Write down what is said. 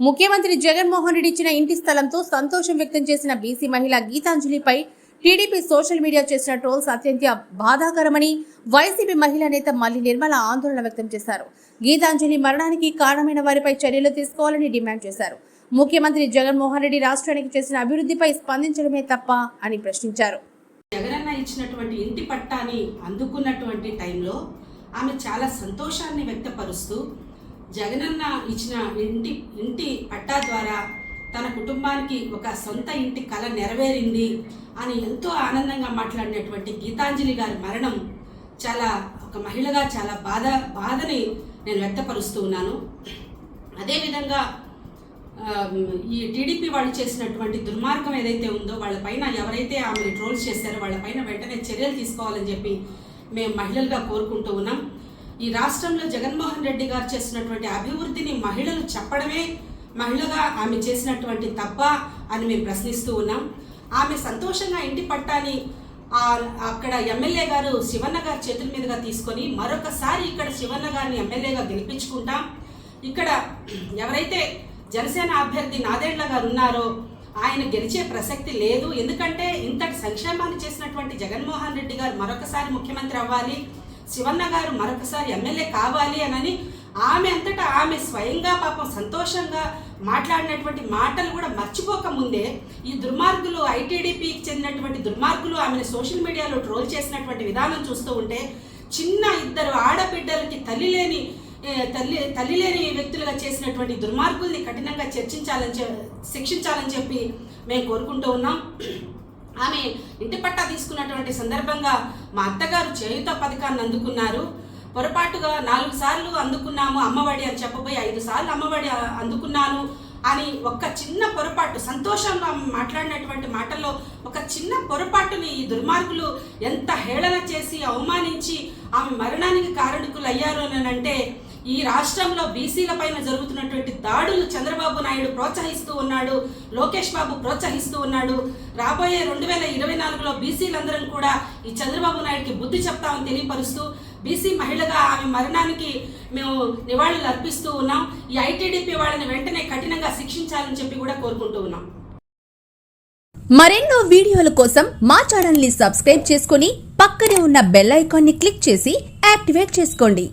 ముఖ్యమంత్రి జగన్మోహన్ రెడ్డి ఇచ్చిన ఇంటి స్థలంతో సంతోషం వ్యక్తం చేసిన బీసీ మహిళ గీతాంజలిపై టీడీపీ సోషల్ మీడియా చేసిన ట్రోల్స్ అత్యంత బాధాకరమని వైసీపీ మహిళా నేత మల్లి నిర్మల ఆందోళన వ్యక్తం చేశారు. గీతాంజలి మరణానికి కారణమైన వారిపై చర్యలు తీసుకోవాలని డిమాండ్ చేశారు. ముఖ్యమంత్రి జగన్మోహన్ రెడ్డి రాష్ట్రానికి చేసిన అభివృద్ధిపై స్పందించడమే తప్ప అని ప్రశ్నించారు. జగనన్న ఇచ్చినటువంటి ఇంటి పట్టాని అందుకున్నటువంటి టైంలో ఆమె చాలా సంతోషాన్ని వ్యక్తపరుస్తూ జగనన్న ఇచ్చిన ఇంటి ఇంటి పట్టా ద్వారా తన కుటుంబానికి ఒక సొంత ఇంటి కళ నెరవేరింది అని ఎంతో ఆనందంగా మాట్లాడినటువంటి గీతాంజలి గారి మరణం చాలా ఒక మహిళగా చాలా బాధ బాధని నేను వ్యక్తపరుస్తూ ఉన్నాను. అదేవిధంగా ఈ టీడీపీ వాళ్ళు చేసినటువంటి దుర్మార్గం ఏదైతే ఉందో వాళ్ళపైన ఎవరైతే ఆమెను ట్రోల్స్ చేశారో వాళ్ళపైన వెంటనే చర్యలు తీసుకోవాలని చెప్పి మేము మహిళలుగా కోరుకుంటూ ఉన్నాం. ఈ రాష్ట్రంలో జగన్మోహన్ రెడ్డి గారు చేసినటువంటి అభివృద్ధిని మహిళలు చెప్పడమే మహిళగా ఆమె చేసినటువంటి తప్ప అని మేము ప్రశ్నిస్తూ ఉన్నాం. ఆమె సంతోషంగా ఇంటి పట్టాని అక్కడ ఎమ్మెల్యే గారు శివన్న గారి చేతుల మీదుగా తీసుకొని మరొకసారి ఇక్కడ శివన్న గారిని ఎమ్మెల్యేగా గెలిపించుకుంటాం. ఇక్కడ ఎవరైతే జనసేన అభ్యర్థి నాదేళ్ళ గారు ఉన్నారో ఆయన గెలిచే ప్రసక్తి లేదు. ఎందుకంటే ఇంతటి సంక్షేమాన్ని చేసినటువంటి జగన్మోహన్ రెడ్డి గారు మరొకసారి ముఖ్యమంత్రి అవ్వాలి. శివన్న గారు మరొకసారి ఎమ్మెల్యే కావాలి అనని ఆమె అంతటా ఆమె స్వయంగా పాపం సంతోషంగా మాట్లాడినటువంటి మాటలు కూడా మర్చిపోకముందే ఈ దుర్మార్గులు ఐటీడీపీకి చెందినటువంటి దుర్మార్గులు ఆమెను సోషల్ మీడియాలో ట్రోల్ చేసినటువంటి విధానం చూస్తూ ఉంటే చిన్న ఇద్దరు ఆడబిడ్డలకి తల్లి లేని తల్లి తల్లి లేని వ్యక్తులుగా చేసినటువంటి దుర్మార్గుల్ని కఠినంగా చర్చించాలని చె- శిక్షించాలని చెప్పి మేము కోరుకుంటూ ఉన్నాం. ఆమె ఇంటి పట్టా తీసుకున్నటువంటి సందర్భంగా మా అత్తగారు చేయుత పథకాన్ని అందుకున్నారు. పొరపాటుగా నాలుగు సార్లు అందుకున్నాము అమ్మఒడి అని చెప్పబోయి ఐదు సార్లు అమ్మఒడి అందుకున్నాను అని ఒక చిన్న పొరపాటు సంతోషంగా ఆమె మాట్లాడినటువంటి మాటల్లో ఒక చిన్న పొరపాటుని ఈ దుర్మార్గులు ఎంత హేళన చేసి అవమానించి ఆమె మరణానికి కారణకులు అయ్యారు అని అంటే ఈ రాష్ట్రంలో బీసీల పైన జరుగుతున్నటువంటి దాడులు చంద్రబాబు నాయుడు ప్రోత్సహిస్తూ ఉన్నాడు లోకేష్ బాబు ప్రోత్సహిస్తూ ఉన్నాడు. రాబోయే రెండు వేల ఇరవై నాలుగులో బీసీలందరం కూడా ఈ చంద్రబాబు నాయుడికి బుద్ధి చెప్తామని తెలియపరుస్తూ బీసీ మహిళగా ఆమె మరణానికి మేము నివాళులు అర్పిస్తూ ఉన్నాం. ఈ ఐటీడీపీ వాళ్ళని వెంటనే కఠినంగా శిక్షించాలని చెప్పి కూడా కోరుకుంటూ ఉన్నాం. మరెన్నో వీడియోల కోసం మా ఛానల్ని సబ్స్క్రైబ్ చేసుకుని పక్కనే ఉన్న బెల్ ఐకాన్ని క్లిక్ చేసి యాక్టివేట్ చేసుకోండి.